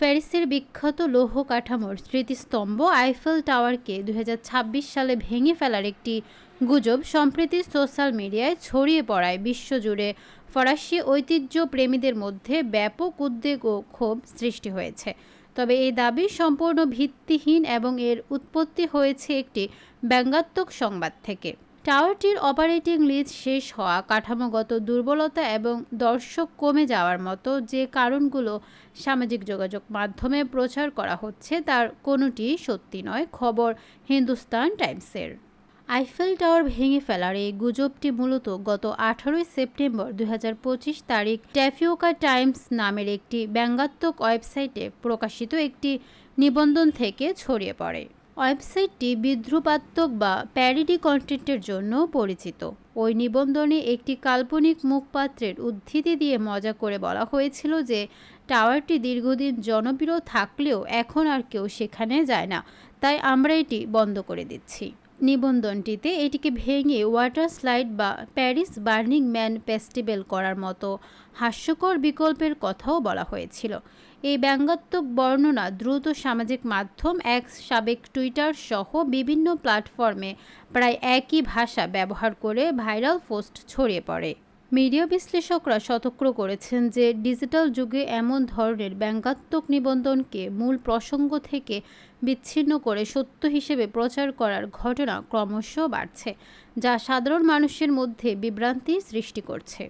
প্যারিসের বিখ্যাত লৌহ কাঠামোর স্মৃতিস্তম্ভ আইফেল টাওয়ারকে দুই হাজার ছাব্বিশ সালে ভেঙে ফেলার একটি গুজব সম্প্রতি সোশ্যাল মিডিয়ায় ছড়িয়ে পড়ায় বিশ্বজুড়ে। ফরাসি ঐতিহ্য প্রেমীদের মধ্যে ব্যাপক উদ্বেগ ও ক্ষোভ সৃষ্টি হয়েছে। তবে এই দাবি সম্পূর্ণ ভিত্তিহীন এবং এর উৎপত্তি হয়েছে একটি ব্যঙ্গাত্মক সংবাদ থেকে। টাওয়ারটির অপারেটিং লিজ শেষ হওয়া, কাঠামোগত দুর্বলতা এবং দর্শক কমে যাওয়ার মতো যে কারণগুলো সামাজিক যোগাযোগ মাধ্যমে প্রচার করা হচ্ছে, তার কোনোটি সত্যি নয়, খবর হিন্দুস্তান টাইমসের। আইফেল টাওয়ার ভেঙে ফেলার এই গুজবটি মূলত গত আঠারোই সেপ্টেম্বর দু হাজার পঁচিশ তারিখ ট্যাফিওকা টাইমস নামের একটি ব্যঙ্গাত্মক ওয়েবসাইটে প্রকাশিত একটি নিবন্ধন থেকে ছড়িয়ে পড়ে। ওয়েবসাইটটি বিদ্রুপাত্মক বা প্যারিডি কন্টেন্টের জন্য পরিচিত। ওই নিবন্ধনে একটি কাল্পনিক মুখপাত্রের উদ্ধৃতি দিয়ে মজা করে বলা হয়েছিল যে, টাওয়ারটি দীর্ঘদিন জনপ্রিয় থাকলেও এখন আর কেউ সেখানে যায় না। তাই আমরা এটি বন্ধ করে দিচ্ছি। নিবন্ধনটিতে এটিকে ভেঙে ওয়াটার স্লাইড বা প্যারিস বার্নিং ম্যান ফেস্টিভ্যাল করার মতো হাস্যকর বিকল্পের কথাও বলা হয়েছিল। এই ব্যঙ্গাত্মক বর্ণনা দ্রুত সামাজিক মাধ্যম এক সাবেক টুইটার সহ বিভিন্ন প্ল্যাটফর্মে প্রায় একই ভাষা ব্যবহার করে ভাইরাল পোস্ট ছড়িয়ে পড়ে। মিডিয়া বিশ্লেষকরা সতর্ক করেছেন যে ডিজিটাল যুগে এমন ধরনের ব্যঙ্গাত্মক নিবন্ধনকে মূল প্রসঙ্গ থেকে বিচ্ছিন্ন করে সত্য হিসেবে প্রচার করার ঘটনা ক্রমশ বাড়ছে, যা সাধারণ মানুষের মধ্যে বিভ্রান্তি সৃষ্টি করছে।